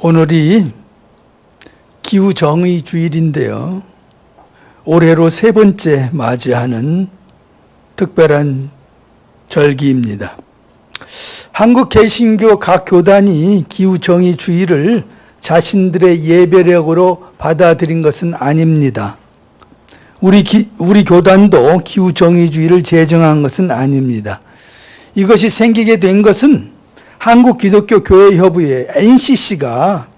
오늘이 기후 정의 주일인데요. 올해로 세 번째 맞이하는 특별한 절기입니다. 한국 개신교 각 교단이 기후 정의 주일을 자신들의 예배력으로 받아들인 것은 아닙니다. 우리 기, 우리 교단도 기후 정의 주일을 제정한 것은 아닙니다. 이것이 생기게 된 것은 한국 기독교 교회 협의회 NCC가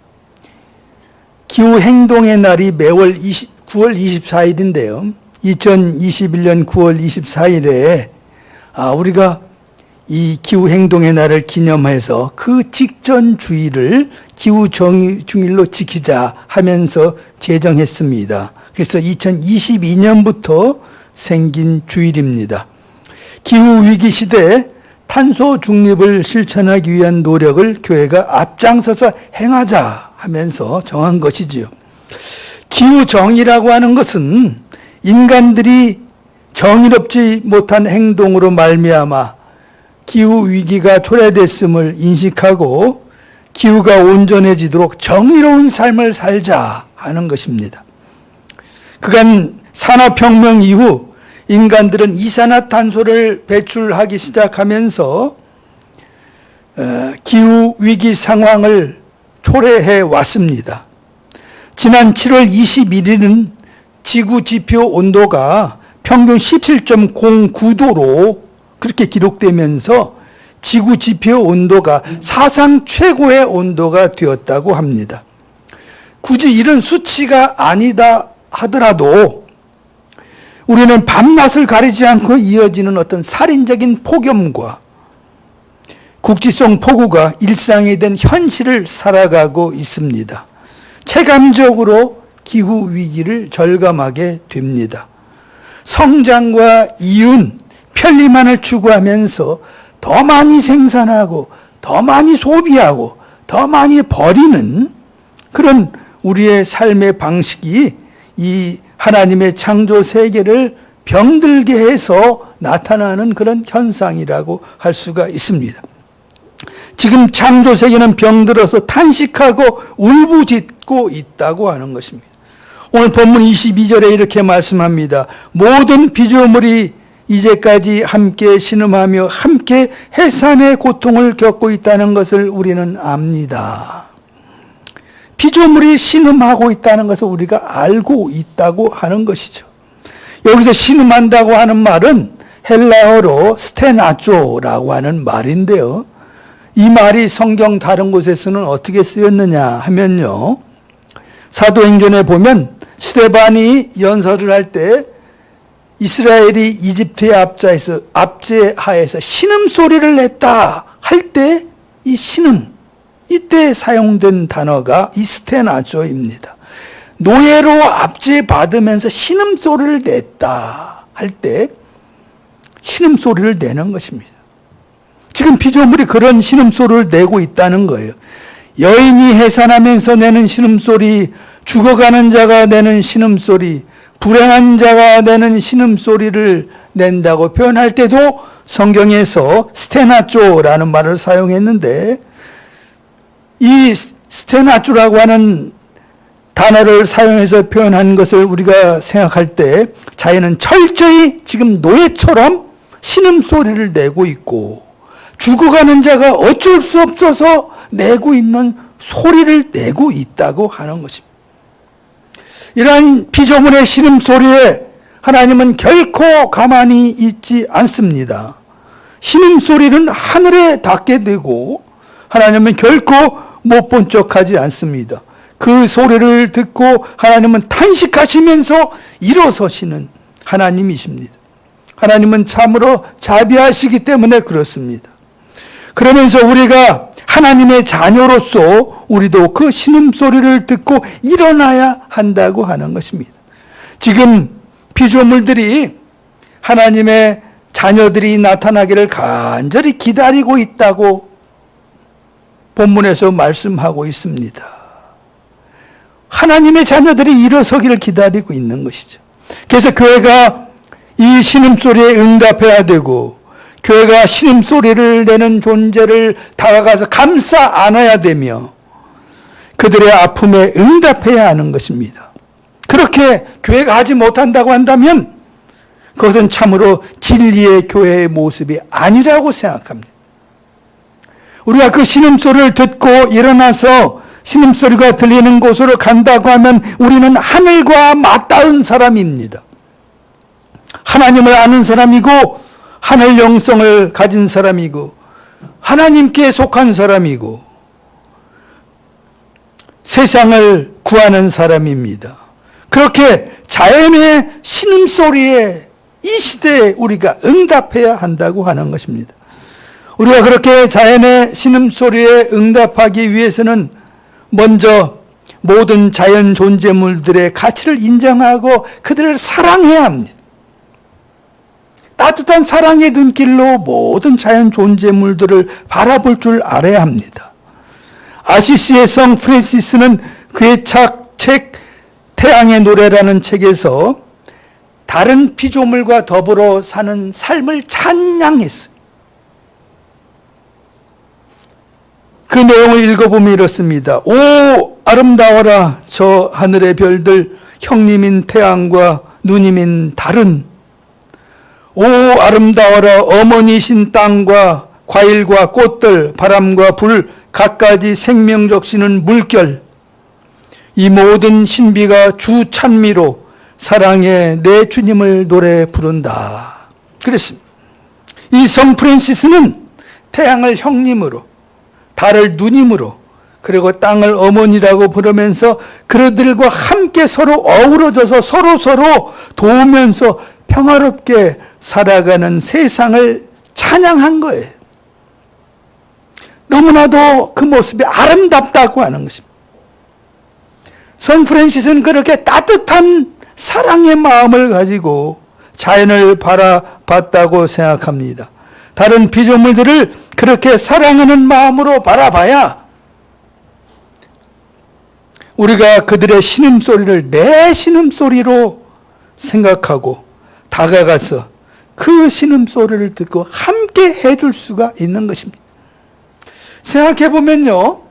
기후 행동의 날이 매월 20, 9월 24일인데요. 2021년 9월 24일에 아, 우리가 이 기후 행동의 날을 기념해서 그 직전 주일을 기후 주일로 지키자 하면서 제정했습니다. 그래서 2022년부터 생긴 주일입니다. 기후 위기 시대에 탄소 중립을 실천하기 위한 노력을 교회가 앞장서서 행하자 하면서 정한 것이지요. 기후 정의라고 하는 것은 인간들이 정의롭지 못한 행동으로 말미암아 기후 위기가 초래됐음을 인식하고 기후가 온전해지도록 정의로운 삶을 살자 하는 것입니다. 그간 산업혁명 이후 인간들은 이산화탄소를 배출하기 시작하면서 어, 기후 위기 상황을 초래해 왔습니다. 지난 7월 21일은 지구 지표 온도가 평균 17.09도로 그렇게 기록되면서 지구 지표 온도가 사상 최고의 온도가 되었다고 합니다. 굳이 이런 수치가 아니다 하더라도 우리는 밤낮을 가리지 않고 이어지는 어떤 살인적인 폭염과 국지성 폭우가 일상이 된 현실을 살아가고 있습니다. 체감적으로 기후 위기를 절감하게 됩니다. 성장과 이윤, 편리만을 추구하면서 더 많이 생산하고 더 많이 소비하고 더 많이 버리는 그런 우리의 삶의 방식이 이 하나님의 창조 세계를 병들게 해서 나타나는 그런 현상이라고 할 수가 있습니다. 지금 창조 세계는 병들어서 탄식하고 울부짖고 있다고 하는 것입니다. 오늘 본문 22절에 이렇게 말씀합니다. 모든 피조물이 이제까지 함께 신음하며 함께 해산의 고통을 겪고 있다는 것을 우리는 압니다. 피조물이 신음하고 있다는 것을 우리가 알고 있다고 하는 것이죠. 여기서 신음한다고 하는 말은 헬라어로 스테나조라고 하는 말인데요. 이 말이 성경 다른 곳에서는 어떻게 쓰였느냐 하면요. 사도행전에 보면 스테반이 연설을 할 때 이스라엘이 이집트의 압자에서 압제하에서 신음 소리를 냈다 할 때 이 신음 이때 사용된 단어가 이스테나조입니다. 노예로 압제받으면서 신음 소리를 냈다 할 때 신음 소리를 내는 것입니다. 지금 피조물이 그런 신음소리를 내고 있다는 거예요. 여인이 해산하면서 내는 신음소리, 죽어가는 자가 내는 신음소리, 불행한 자가 내는 신음소리를 낸다고 표현할 때도 성경에서 스테나조라는 말을 사용했는데 이 스테나조라고 하는 단어를 사용해서 표현한 것을 우리가 생각할 때 자연은 철저히 지금 노예처럼 신음소리를 내고 있고 죽어가는 자가 어쩔 수 없어서 내고 있는 소리를 내고 있다고 하는 것입니다. 이러한 피조물의 신음소리에 하나님은 결코 가만히 있지 않습니다. 신음소리는 하늘에 닿게 되고 하나님은 결코 못 본 척하지 않습니다. 그 소리를 듣고 하나님은 탄식하시면서 일어서시는 하나님이십니다. 하나님은 참으로 자비하시기 때문에 그렇습니다. 그러면서 우리가 하나님의 자녀로서 우리도 그 신음소리를 듣고 일어나야 한다고 하는 것입니다. 지금 피조물들이 하나님의 자녀들이 나타나기를 간절히 기다리고 있다고 본문에서 말씀하고 있습니다. 하나님의 자녀들이 일어서기를 기다리고 있는 것이죠. 그래서 교회가 이 신음소리에 응답해야 되고 교회가 신음소리를 내는 존재를 다가가서 감싸 안아야 되며 그들의 아픔에 응답해야 하는 것입니다. 그렇게 교회가 하지 못한다고 한다면 그것은 참으로 진리의 교회의 모습이 아니라고 생각합니다. 우리가 그 신음소리를 듣고 일어나서 신음소리가 들리는 곳으로 간다고 하면 우리는 하늘과 맞닿은 사람입니다. 하나님을 아는 사람이고 하늘 영성을 가진 사람이고 하나님께 속한 사람이고 세상을 구하는 사람입니다. 그렇게 자연의 신음소리에 이 시대에 우리가 응답해야 한다고 하는 것입니다. 우리가 그렇게 자연의 신음소리에 응답하기 위해서는 먼저 모든 자연 존재물들의 가치를 인정하고 그들을 사랑해야 합니다. 따뜻한 사랑의 눈길로 모든 자연 존재물들을 바라볼 줄 알아야 합니다. 아시시의 성 프랜시스는 그의 책, 책 태양의 노래라는 책에서 다른 피조물과 더불어 사는 삶을 찬양했어요. 그 내용을 읽어보면 이렇습니다. 오, 아름다워라, 저 하늘의 별들, 형님인 태양과 누님인 달은. 오, 아름다워라, 어머니신 땅과 과일과 꽃들, 바람과 불, 갖가지 생명 적시는 물결. 이 모든 신비가 주 찬미로 사랑의 내 주님을 노래 부른다. 그랬습니다. 이 성 프랜시스는 태양을 형님으로, 달을 누님으로, 그리고 땅을 어머니라고 부르면서 그들과 함께 서로 어우러져서 서로 서로 도우면서 평화롭게 살아가는 세상을 찬양한 거예요. 너무나도 그 모습이 아름답다고 하는 것입니다. 성 프랜시스는 그렇게 따뜻한 사랑의 마음을 가지고 자연을 바라봤다고 생각합니다. 다른 피조물들을 그렇게 사랑하는 마음으로 바라봐야 우리가 그들의 신음소리를 내 신음소리로 생각하고 다가가서 그 신음소리를 듣고 함께 해줄 수가 있는 것입니다. 생각해 보면요.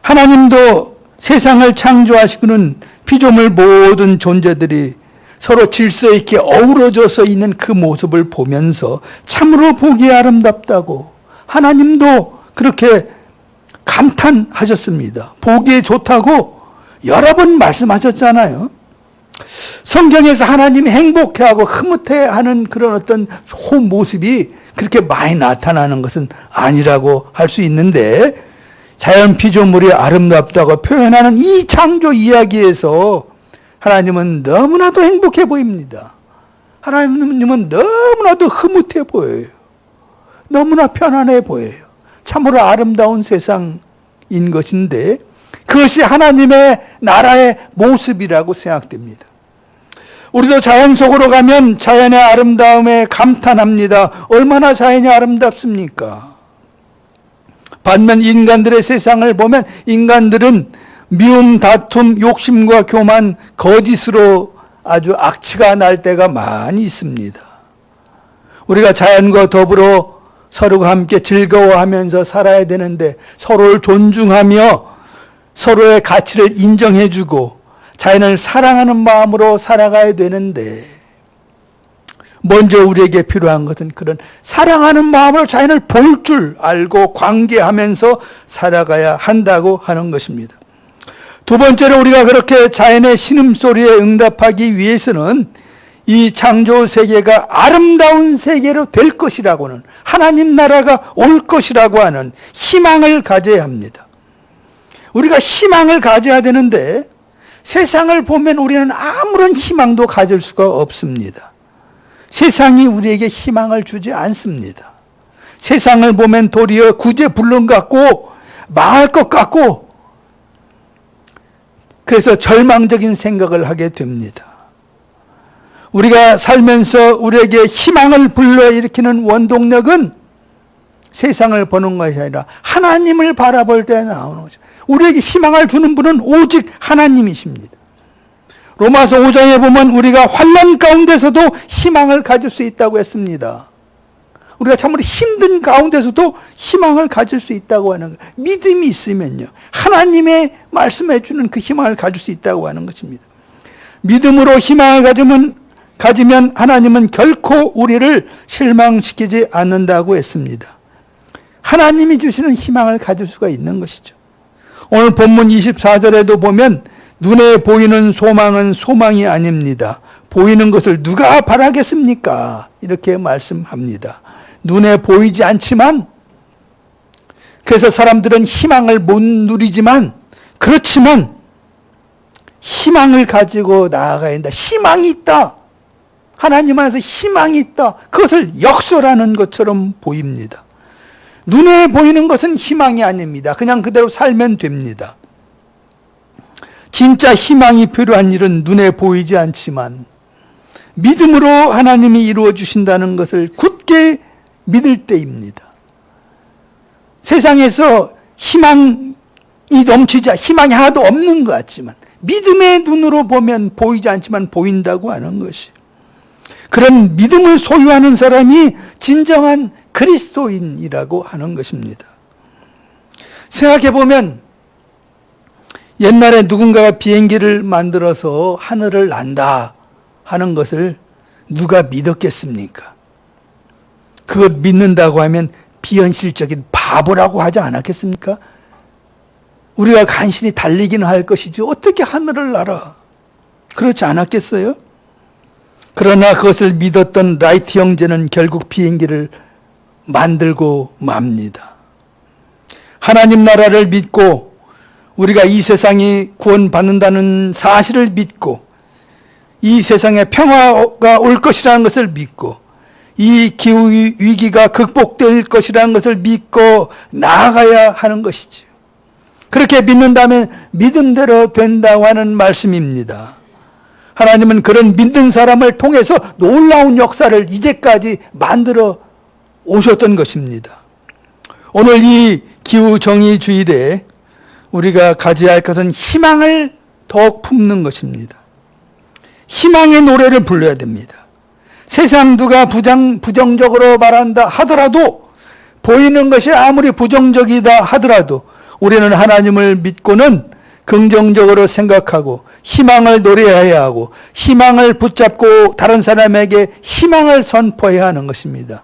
하나님도 세상을 창조하시고는 피조물 모든 존재들이 서로 질서 있게 어우러져서 있는 그 모습을 보면서 참으로 보기 아름답다고 하나님도 그렇게 감탄하셨습니다. 보기에 좋다고 여러 번 말씀하셨잖아요. 성경에서 하나님이 행복해하고 흐뭇해하는 그런 어떤 좋은 모습이 그렇게 많이 나타나는 것은 아니라고 할 수 있는데 자연 피조물이 아름답다고 표현하는 이 창조 이야기에서 하나님은 너무나도 행복해 보입니다. 하나님은 너무나도 흐뭇해 보여요. 너무나 편안해 보여요. 참으로 아름다운 세상인 것인데 그것이 하나님의 나라의 모습이라고 생각됩니다. 우리도 자연 속으로 가면 자연의 아름다움에 감탄합니다. 얼마나 자연이 아름답습니까? 반면 인간들의 세상을 보면 인간들은 미움, 다툼, 욕심과 교만, 거짓으로 아주 악취가 날 때가 많이 있습니다. 우리가 자연과 더불어 서로가 함께 즐거워하면서 살아야 되는데 서로를 존중하며 서로의 가치를 인정해주고 자연을 사랑하는 마음으로 살아가야 되는데 먼저 우리에게 필요한 것은 그런 사랑하는 마음으로 자연을 볼 줄 알고 관계하면서 살아가야 한다고 하는 것입니다. 두 번째로 우리가 그렇게 자연의 신음소리에 응답하기 위해서는 이 창조 세계가 아름다운 세계로 될 것이라고는 하나님 나라가 올 것이라고 하는 희망을 가져야 합니다. 우리가 희망을 가져야 되는데 세상을 보면 우리는 아무런 희망도 가질 수가 없습니다. 세상이 우리에게 희망을 주지 않습니다. 세상을 보면 도리어 구제불능 같고 망할 것 같고 그래서 절망적인 생각을 하게 됩니다. 우리가 살면서 우리에게 희망을 불러일으키는 원동력은 세상을 보는 것이 아니라 하나님을 바라볼 때 나오는 거죠. 우리에게 희망을 주는 분은 오직 하나님이십니다. 로마서 5장에 보면 우리가 환란 가운데서도 희망을 가질 수 있다고 했습니다. 우리가 참으로 힘든 가운데서도 희망을 가질 수 있다고 하는 거예요. 믿음이 있으면요. 하나님의 말씀해 주는 그 희망을 가질 수 있다고 하는 것입니다. 믿음으로 희망을 가지면, 가지면 하나님은 결코 우리를 실망시키지 않는다고 했습니다. 하나님이 주시는 희망을 가질 수가 있는 것이죠. 오늘 본문 24절에도 보면 눈에 보이는 소망은 소망이 아닙니다. 보이는 것을 누가 바라겠습니까? 이렇게 말씀합니다. 눈에 보이지 않지만 그래서 사람들은 희망을 못 누리지만 그렇지만 희망을 가지고 나아가야 한다. 희망이 있다. 하나님 안에서 희망이 있다. 그것을 역설하는 것처럼 보입니다. 눈에 보이는 것은 희망이 아닙니다. 그냥 그대로 살면 됩니다. 진짜 희망이 필요한 일은 눈에 보이지 않지만 믿음으로 하나님이 이루어 주신다는 것을 굳게 믿을 때입니다. 세상에서 희망이 넘치자 희망이 하나도 없는 것 같지만 믿음의 눈으로 보면 보이지 않지만 보인다고 하는 것이 그런 믿음을 소유하는 사람이 진정한 그리스도인이라고 하는 것입니다. 생각해 보면 옛날에 누군가가 비행기를 만들어서 하늘을 난다 하는 것을 누가 믿었겠습니까? 그걸 믿는다고 하면 비현실적인 바보라고 하지 않았겠습니까? 우리가 간신히 달리기는 할 것이지 어떻게 하늘을 날아? 그렇지 않았겠어요? 그러나 그것을 믿었던 라이트 형제는 결국 비행기를 만들고 맙니다. 하나님 나라를 믿고 우리가 이 세상이 구원받는다는 사실을 믿고 이 세상에 평화가 올 것이라는 것을 믿고 이 기후 위기가 극복될 것이라는 것을 믿고 나아가야 하는 것이죠. 그렇게 믿는다면 믿음대로 된다고 하는 말씀입니다. 하나님은 그런 믿는 사람을 통해서 놀라운 역사를 이제까지 만들어 오셨던 것입니다. 오늘 이 기후 정의 주일에 우리가 가져야 할 것은 희망을 더욱 품는 것입니다. 희망의 노래를 불러야 됩니다. 세상 누가 부정, 부정적으로 말한다 하더라도 보이는 것이 아무리 부정적이다 하더라도 우리는 하나님을 믿고는 긍정적으로 생각하고 희망을 노래해야 하고 희망을 붙잡고 다른 사람에게 희망을 선포해야 하는 것입니다.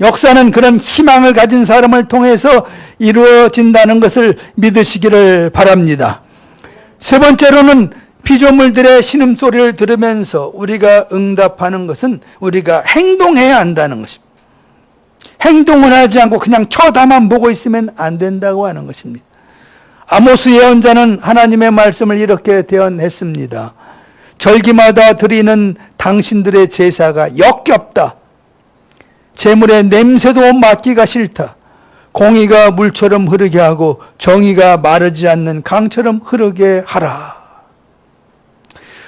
역사는 그런 희망을 가진 사람을 통해서 이루어진다는 것을 믿으시기를 바랍니다. 세 번째로는 피조물들의 신음소리를 들으면서 우리가 응답하는 것은 우리가 행동해야 한다는 것입니다. 행동을 하지 않고 그냥 쳐다만 보고 있으면 안 된다고 하는 것입니다. 아모스 예언자는 하나님의 말씀을 이렇게 대언했습니다. 절기마다 드리는 당신들의 제사가 역겹다. 재물의 냄새도 맡기가 싫다. 공의가 물처럼 흐르게 하고 정의가 마르지 않는 강처럼 흐르게 하라.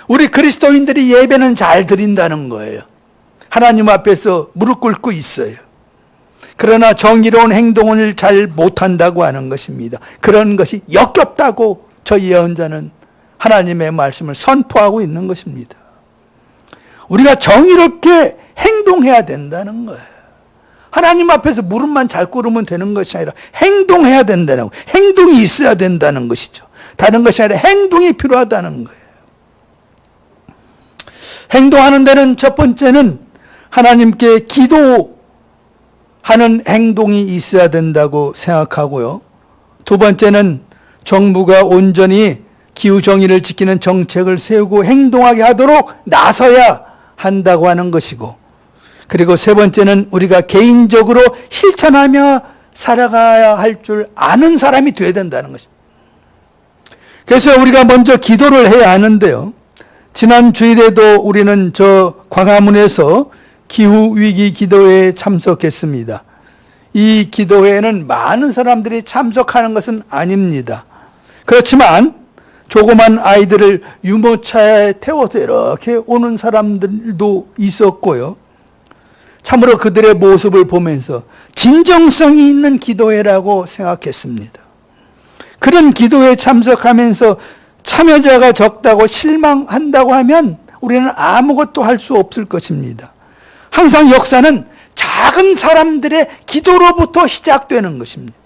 우리 그리스도인들이 예배는 잘 드린다는 거예요. 하나님 앞에서 무릎 꿇고 있어요. 그러나 정의로운 행동을 잘 못한다고 하는 것입니다. 그런 것이 역겹다고 저 예언자는 하나님의 말씀을 선포하고 있는 것입니다. 우리가 정의롭게 행동해야 된다는 거예요. 하나님 앞에서 무릎만 잘 꿇으면 되는 것이 아니라 행동해야 된다는 거예요. 행동이 있어야 된다는 것이죠. 다른 것이 아니라 행동이 필요하다는 거예요. 행동하는 데는 첫 번째는 하나님께 기도하는 행동이 있어야 된다고 생각하고요. 두 번째는 정부가 온전히 기후 정의를 지키는 정책을 세우고 행동하게 하도록 나서야 한다고 하는 것이고, 그리고 세 번째는 우리가 개인적으로 실천하며 살아가야 할 줄 아는 사람이 되어야 된다는 것입니다. 그래서 우리가 먼저 기도를 해야 하는데요. 지난 주일에도 우리는 저 광화문에서 기후 위기 기도회에 참석했습니다. 이 기도회에는 많은 사람들이 참석하는 것은 아닙니다. 그렇지만 조그만 아이들을 유모차에 태워서 이렇게 오는 사람들도 있었고요. 참으로 그들의 모습을 보면서 진정성이 있는 기도회라고 생각했습니다. 그런 기도에 참석하면서 참여자가 적다고 실망한다고 하면 우리는 아무것도 할 수 없을 것입니다. 항상 역사는 작은 사람들의 기도로부터 시작되는 것입니다.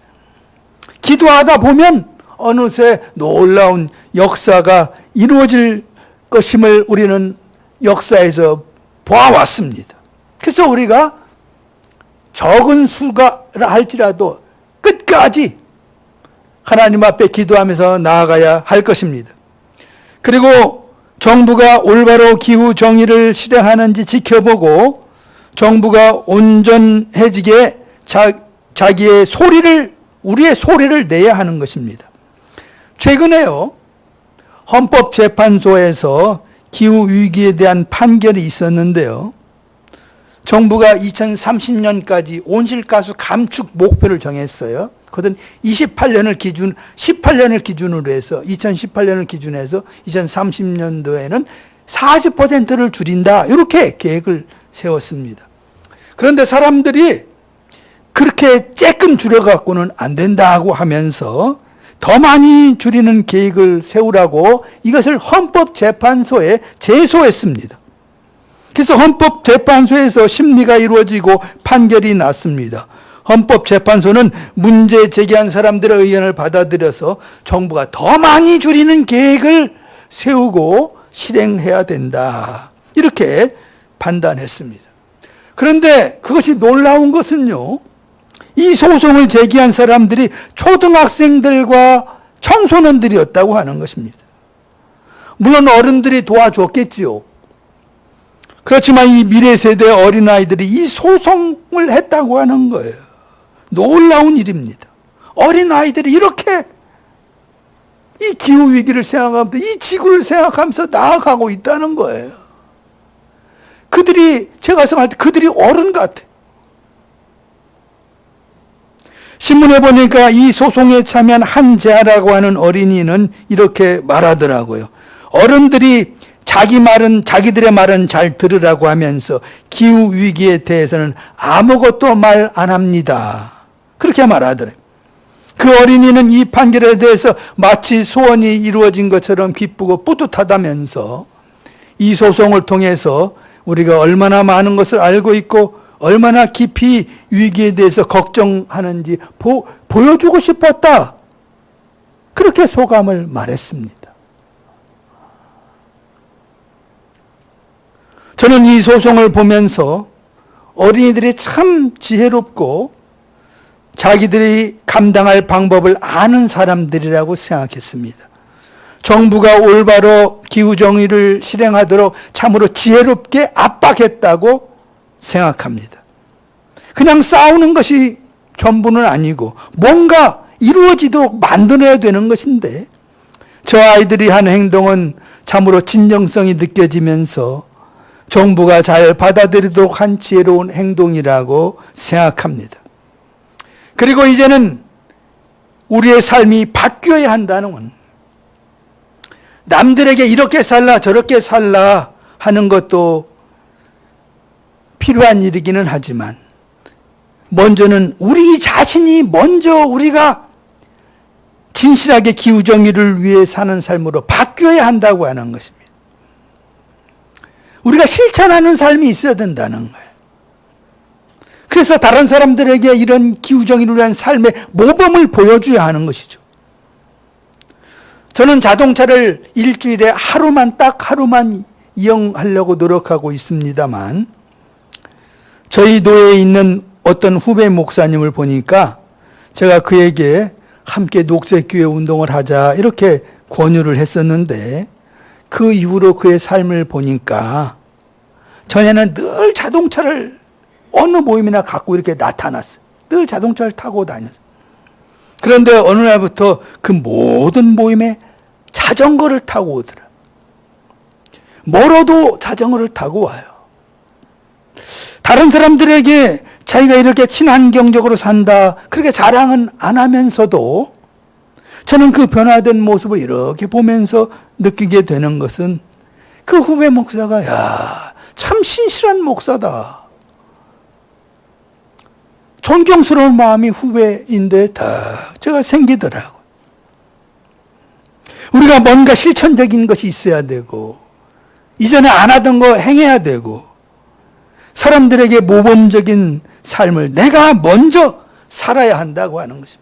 기도하다 보면 어느새 놀라운 역사가 이루어질 것임을 우리는 역사에서 보아왔습니다. 그래서 우리가 적은 수가 할지라도 끝까지 하나님 앞에 기도하면서 나아가야 할 것입니다. 그리고 정부가 올바로 기후 정의를 실행하는지 지켜보고 정부가 온전해지게 자, 자기의 소리를 우리의 소리를 내야 하는 것입니다. 최근에요. 헌법재판소에서 기후 위기에 대한 판결이 있었는데요. 정부가 2030년까지 온실가스 감축 목표를 정했어요. 그것은 28년을 기준, 18년을 기준으로 해서, 2018년을 기준해서 2030년도에는 40%를 줄인다. 이렇게 계획을 세웠습니다. 그런데 사람들이 그렇게 쬐끔 줄여갖고는 안 된다고 하면서 더 많이 줄이는 계획을 세우라고 이것을 헌법재판소에 제소했습니다. 그래서 헌법재판소에서 심리가 이루어지고 판결이 났습니다. 헌법재판소는 문제 제기한 사람들의 의견을 받아들여서 정부가 더 많이 줄이는 계획을 세우고 실행해야 된다. 이렇게 판단했습니다. 그런데 그것이 놀라운 것은요, 이 소송을 제기한 사람들이 초등학생들과 청소년들이었다고 하는 것입니다. 물론 어른들이 도와줬겠지요. 그렇지만 이 미래 세대 어린아이들이 이 소송을 했다고 하는 거예요. 놀라운 일입니다. 어린아이들이 이렇게 이 기후위기를 생각하면서 이 지구를 생각하면서 나아가고 있다는 거예요. 그들이, 제가 생각할 때 그들이 어른 같아. 신문에 보니까 이 소송에 참여한 한재하라고 하는 어린이는 이렇게 말하더라고요. 어른들이 자기 말은 자기들의 말은 잘 들으라고 하면서 기후 위기에 대해서는 아무것도 말 안 합니다. 그렇게 말하더래요. 그 어린이는 이 판결에 대해서 마치 소원이 이루어진 것처럼 기쁘고 뿌듯하다면서 이 소송을 통해서 우리가 얼마나 많은 것을 알고 있고 얼마나 깊이 위기에 대해서 걱정하는지 보, 보여주고 싶었다. 그렇게 소감을 말했습니다. 저는 이 소송을 보면서 어린이들이 참 지혜롭고 자기들이 감당할 방법을 아는 사람들이라고 생각했습니다. 정부가 올바로 기후정의를 실행하도록 참으로 지혜롭게 압박했다고 생각합니다. 그냥 싸우는 것이 전부는 아니고 뭔가 이루어지도록 만들어야 되는 것인데 저 아이들이 한 행동은 참으로 진정성이 느껴지면서 정부가 잘 받아들이도록 한 지혜로운 행동이라고 생각합니다. 그리고 이제는 우리의 삶이 바뀌어야 한다는 건 남들에게 이렇게 살라 저렇게 살라 하는 것도 필요한 일이기는 하지만 먼저는 우리 자신이 먼저 우리가 진실하게 기후정의를 위해 사는 삶으로 바뀌어야 한다고 하는 것입니다. 우리가 실천하는 삶이 있어야 된다는 거예요. 그래서 다른 사람들에게 이런 기후정의를 위한 삶의 모범을 보여줘야 하는 것이죠. 저는 자동차를 일주일에 하루만 딱 하루만 이용하려고 노력하고 있습니다만 저희 노예에 있는 어떤 후배 목사님을 보니까 제가 그에게 함께 녹색교회 운동을 하자 이렇게 권유를 했었는데 그 이후로 그의 삶을 보니까 전에는 늘 자동차를 어느 모임이나 갖고 이렇게 나타났어요. 늘 자동차를 타고 다녔어요. 그런데 어느 날부터 그 모든 모임에 자전거를 타고 오더라. 멀어도 자전거를 타고 와요. 다른 사람들에게 자기가 이렇게 친환경적으로 산다, 그렇게 자랑은 안 하면서도 저는 그 변화된 모습을 이렇게 보면서 느끼게 되는 것은 그 후배 목사가, 야, 참 신실한 목사다. 존경스러운 마음이 후배인데 다 제가 생기더라고. 우리가 뭔가 실천적인 것이 있어야 되고, 이전에 안 하던 거 행해야 되고, 사람들에게 모범적인 삶을 내가 먼저 살아야 한다고 하는 것입니다.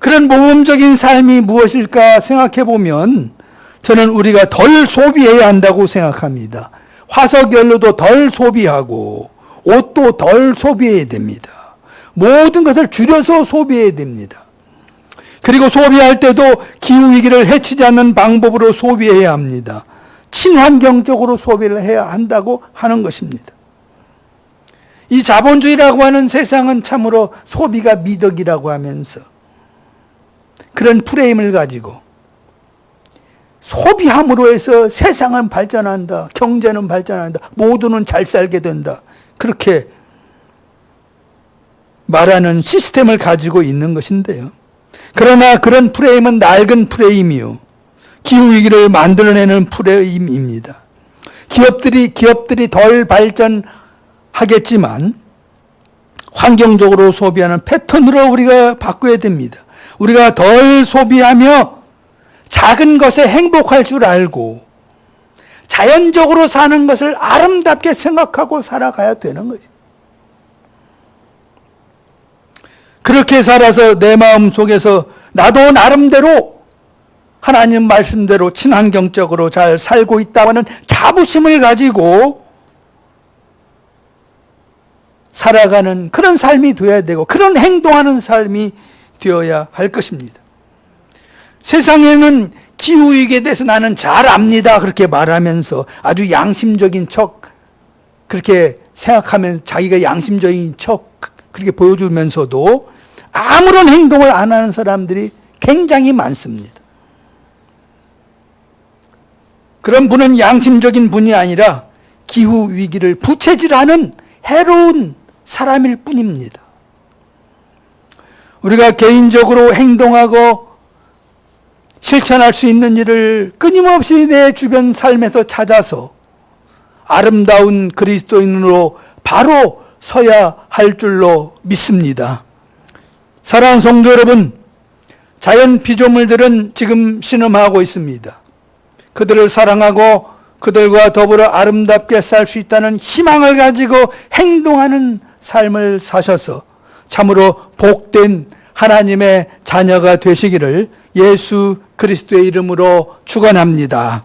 그런 모범적인 삶이 무엇일까 생각해 보면 저는 우리가 덜 소비해야 한다고 생각합니다. 화석 연료도 덜 소비하고 옷도 덜 소비해야 됩니다. 모든 것을 줄여서 소비해야 됩니다. 그리고 소비할 때도 기후위기를 해치지 않는 방법으로 소비해야 합니다. 친환경적으로 소비를 해야 한다고 하는 것입니다. 이 자본주의라고 하는 세상은 참으로 소비가 미덕이라고 하면서 그런 프레임을 가지고 소비함으로 해서 세상은 발전한다. 경제는 발전한다. 모두는 잘 살게 된다. 그렇게 말하는 시스템을 가지고 있는 것인데요. 그러나 그런 프레임은 낡은 프레임이요. 기후위기를 만들어내는 프레임입니다. 기업들이, 기업들이 덜 발전하겠지만, 환경적으로 소비하는 패턴으로 우리가 바꿔야 됩니다. 우리가 덜 소비하며 작은 것에 행복할 줄 알고 자연적으로 사는 것을 아름답게 생각하고 살아가야 되는 거죠. 그렇게 살아서 내 마음 속에서 나도 나름대로 하나님 말씀대로 친환경적으로 잘 살고 있다는 자부심을 가지고 살아가는 그런 삶이 되어야 되고 그런 행동하는 삶이 되어야 할 것입니다. 세상에는 기후위기에 대해서 나는 잘 압니다. 그렇게 말하면서 아주 양심적인 척 그렇게 생각하면 자기가 양심적인 척 그렇게 보여주면서도 아무런 행동을 안 하는 사람들이 굉장히 많습니다. 그런 분은 양심적인 분이 아니라 기후 위기를 부채질하는 해로운 사람일 뿐입니다. 우리가 개인적으로 행동하고 실천할 수 있는 일을 끊임없이 내 주변 삶에서 찾아서 아름다운 그리스도인으로 바로 서야 할 줄로 믿습니다. 사랑하는 성도 여러분, 자연 피조물들은 지금 신음하고 있습니다. 그들을 사랑하고 그들과 더불어 아름답게 살 수 있다는 희망을 가지고 행동하는 삶을 사셔서 참으로 복된 하나님의 자녀가 되시기를 예수 그리스도의 이름으로 축원합니다.